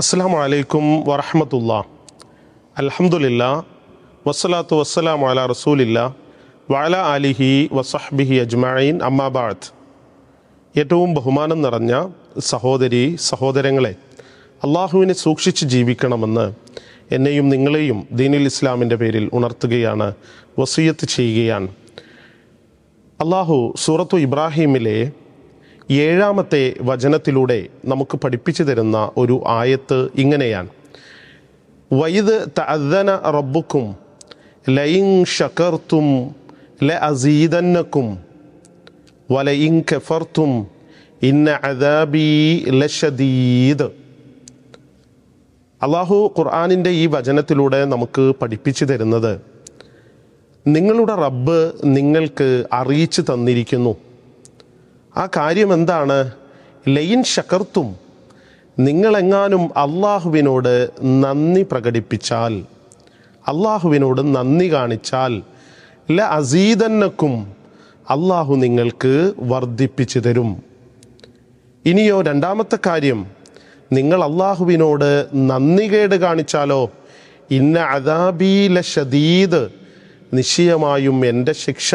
അസ്സാം വലൈക്കും വറഹമത്തുള്ള. അലഹമുല്ല വസ്സലാത്തു വസ്സലാം അല റസൂലില്ല വാല അലിഹി വസഹ്ബിഹി അജ്മായിൻ അമ്മാബാദ് ഏറ്റവും ബഹുമാനം നിറഞ്ഞ സഹോദരി സഹോദരങ്ങളെ അള്ളാഹുവിനെ സൂക്ഷിച്ച് ജീവിക്കണമെന്ന് എന്നെയും നിങ്ങളെയും ദീനുൽ ഇസ്ലാമിന്റെ പേരിൽ ഉണർത്തുകയാണ് വസീയത്ത് ചെയ്യുകയാണ്. അള്ളാഹു സൂറത്തു ഇബ്രാഹിമിലെ ഏഴാമത്തെ വചനത്തിലൂടെ നമുക്ക് പഠിപ്പിച്ചു തരുന്ന ഒരു ആയത്ത് ഇങ്ങനെയാണ്. വൈദ് തഅദന റബ്ബുക്കും ലയിൻ ഷക്കർത്തും ല അസീദന്നക്കും വലയിൻ കെഫർത്തും ഇന്ന അദാബി ലഷദീദ് അള്ളാഹു ഖുർആാനിന്റെ ഈ വചനത്തിലൂടെ നമുക്ക് പഠിപ്പിച്ചു തരുന്നത് നിങ്ങളുടെ റബ്ബ് നിങ്ങൾക്ക് അറിയിച്ചു തന്നിരിക്കുന്നു. ആ കാര്യം എന്താണ് ലയിൻ ഷക്കർത്തും നിങ്ങളെങ്ങാനും അള്ളാഹുവിനോട് നന്ദി പ്രകടിപ്പിച്ചാൽ അള്ളാഹുവിനോട് നന്ദി കാണിച്ചാൽ ല അസീതന്നക്കും അള്ളാഹു നിങ്ങൾക്ക് വർദ്ധിപ്പിച്ചു തരും. ഇനിയോ രണ്ടാമത്തെ കാര്യം നിങ്ങൾ അള്ളാഹുവിനോട് നന്ദികേട് കാണിച്ചാലോ? ഇന്ന അദാബീല ഷദീദ് നിശ്ചയമായും എന്റെ ശിക്ഷ.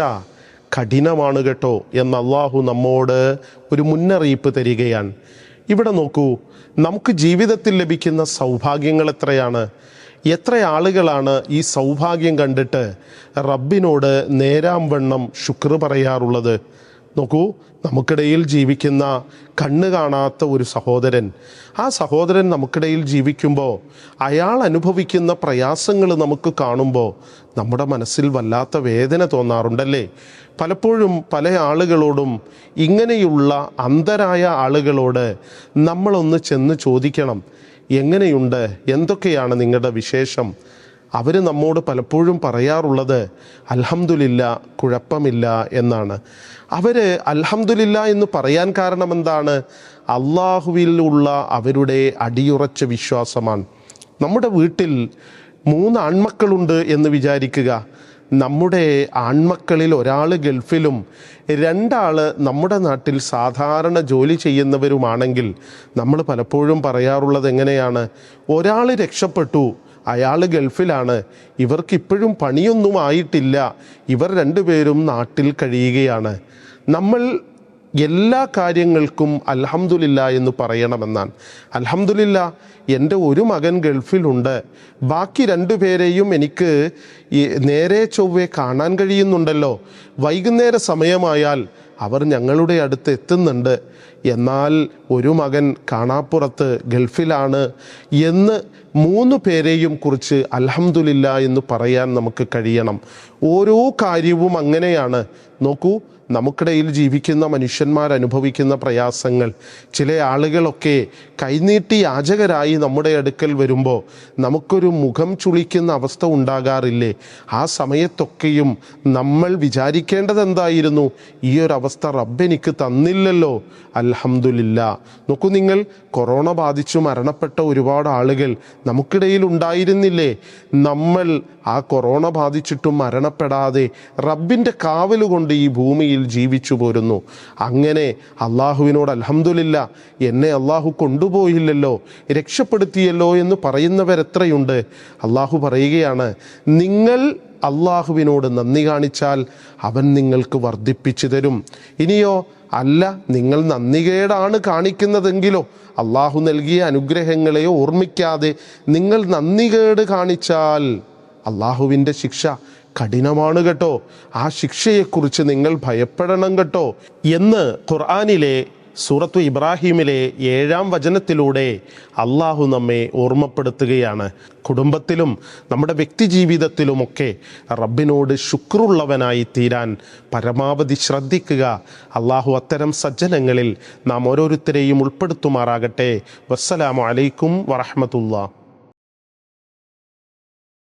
കഠിനമാണ് കേട്ടോ എന്ന് അള്ളാഹു നമ്മോട് ഒരു മുന്നറിയിപ്പ് തരികയാണ്. ഇവിടെ നോക്കൂ നമുക്ക് ജീവിതത്തിൽ ലഭിക്കുന്ന സൗഭാഗ്യങ്ങൾ എത്രയാണ്? എത്ര ആളുകളാണ് ഈ സൗഭാഗ്യം കണ്ടിട്ട് റബ്ബിനോട് നേരാം വണ്ണം ശുക്ർ പറയാറുള്ളത്? നോക്കൂ നമുക്കിടയിൽ ജീവിക്കുന്ന കണ്ണ് കാണാത്ത ഒരു സഹോദരൻ. ആ സഹോദരൻ നമുക്കിടയിൽ ജീവിക്കുമ്പോൾ അയാൾ അനുഭവിക്കുന്ന പ്രയാസങ്ങൾ നമുക്ക് കാണുമ്പോൾ നമ്മുടെ മനസ്സിൽ വല്ലാത്ത വേദന തോന്നാറുണ്ടല്ലേ? പലപ്പോഴും പല ആളുകളോടും ഇങ്ങനെയുള്ള അന്ധരായ ആളുകളോട് നമ്മളൊന്ന് ചെന്ന് ചോദിക്കണം എങ്ങനെയുണ്ട്? എന്തൊക്കെയാണ് നിങ്ങളുടെ വിശേഷം? അവർ നമ്മോട് പലപ്പോഴും പറയാറുള്ളത് അൽഹംദുലില്ല കുഴപ്പമില്ല എന്നാണ്. അവർ അൽഹംദുലില്ല എന്ന് പറയാൻ കാരണം എന്താണ്? അള്ളാഹുവിലുള്ള അവരുടെ അടിയുറച്ച വിശ്വാസമാണ്. നമ്മുടെ വീട്ടിൽ മൂന്ന് ആൺമക്കളുണ്ട് എന്ന് വിചാരിക്കുക. നമ്മുടെ ആൺമക്കളിൽ ഒരാൾ ഗൾഫിലും രണ്ടാൾ നമ്മുടെ നാട്ടിൽ സാധാരണ ജോലി ചെയ്യുന്നവരുമാണെങ്കിൽ നമ്മൾ പലപ്പോഴും പറയാറുള്ളത് എങ്ങനെയാണ്? ഒരാൾ രക്ഷപ്പെട്ടു അയാൾ ഗൾഫിലാണ്. ഇവർക്കിപ്പോഴും പണിയൊന്നും ആയിട്ടില്ല. ഇവർ രണ്ടുപേരും നാട്ടിൽ കഴിയുകയാണ്. നമ്മൾ എല്ലാ കാര്യങ്ങൾക്കും അൽഹംദുലില്ല എന്ന് പറയണമെന്നാണ്. അൽഹംദുലില്ല എന്റെ ഒരു മകൻ ഗൾഫിലുണ്ട്. ബാക്കി രണ്ടു പേരെയും എനിക്ക് നേരെ ചൊവ്വെ കാണാൻ കഴിയുന്നുണ്ടല്ലോ. വൈകുന്നേര സമയമായാൽ അവർ ഞങ്ങളുടെ അടുത്ത് എത്തുന്നുണ്ട്. എന്നാൽ ഒരു മകൻ കാണാപ്പുറത്ത് ഗൾഫിലാണ് എന്ന് മൂന്ന് പേരെയും കുറിച്ച് അലഹമുല്ല എന്ന് പറയാൻ നമുക്ക് കഴിയണം. ഓരോ കാര്യവും അങ്ങനെയാണ്. നോക്കൂ നമുക്കിടയിൽ ജീവിക്കുന്ന മനുഷ്യന്മാർ അനുഭവിക്കുന്ന പ്രയാസങ്ങൾ ചില ആളുകളൊക്കെ കൈനീട്ടി യാചകരായി നമ്മുടെ അടുക്കൽ വരുമ്പോൾ നമുക്കൊരു മുഖം ചുളിക്കുന്ന അവസ്ഥ ഉണ്ടാകാറില്ലേ? ആ സമയത്തൊക്കെയും നമ്മൾ വിചാരിക്കേണ്ടത് എന്തായിരുന്നു ഈ ഒരു അവസ്ഥ റബ്ബെനിക്ക് തന്നില്ലല്ലോ. അൽഹംദുലില്ല. നോക്കൂ നിങ്ങൾ കൊറോണ ബാധിച്ചു മരണപ്പെട്ട ഒരുപാട് ആളുകൾ നമുക്കിടയിൽ ഉണ്ടായിരുന്നില്ലേ? നമ്മൾ ആ കൊറോണ ബാധിച്ചിട്ടും മരണപ്പെടാതെ റബ്ബിന്റെ കാവലുകൊണ്ട് ഈ ഭൂമിയിൽ ജീവിച്ചു പോരുന്നു. അങ്ങനെ അള്ളാഹുവിനോട് അൽഹംദുലില്ല എന്നെ അള്ളാഹു കൊണ്ടുപോയില്ലല്ലോ രക്ഷപ്പെടുത്തിയല്ലോ എന്ന് പറയുന്നവരെത്രയുണ്ട്? അള്ളാഹു പറയുകയാണ് നിങ്ങൾ അള്ളാഹുവിനോട് നന്ദി കാണിച്ചാൽ അവൻ നിങ്ങൾക്ക് വർദ്ധിപ്പിച്ചു തരും. ഇനിയോ അല്ല നിങ്ങൾ നന്ദികേടാണ് കാണിക്കുന്നതെങ്കിലോ അള്ളാഹു നൽകിയ അനുഗ്രഹങ്ങളെ ഓർമ്മിക്കാതെ നിങ്ങൾ നന്ദികേട് കാണിച്ചാൽ അള്ളാഹുവിന്റെ ശിക്ഷ കഠിനമാണ് കേട്ടോ. ആ ശിക്ഷയെക്കുറിച്ച് നിങ്ങൾ ഭയപ്പെടണം കേട്ടോ എന്ന് ഖുർആാനിലെ സൂറത്തു ഇബ്രാഹിമിലെ ഏഴാം വചനത്തിലൂടെ അള്ളാഹു നമ്മെ ഓർമ്മപ്പെടുത്തുകയാണ്. കുടുംബത്തിലും നമ്മുടെ വ്യക്തിജീവിതത്തിലുമൊക്കെ റബ്ബിനോട് ശുക്രുള്ളവനായി തീരാൻ പരമാവധി ശ്രദ്ധിക്കുക. അള്ളാഹു അത്തരം സജ്ജനങ്ങളിൽ നാം ഓരോരുത്തരെയും ഉൾപ്പെടുത്തുമാറാകട്ടെ. വസ്സലാമു അലൈക്കും വറഹമത്തുള്ള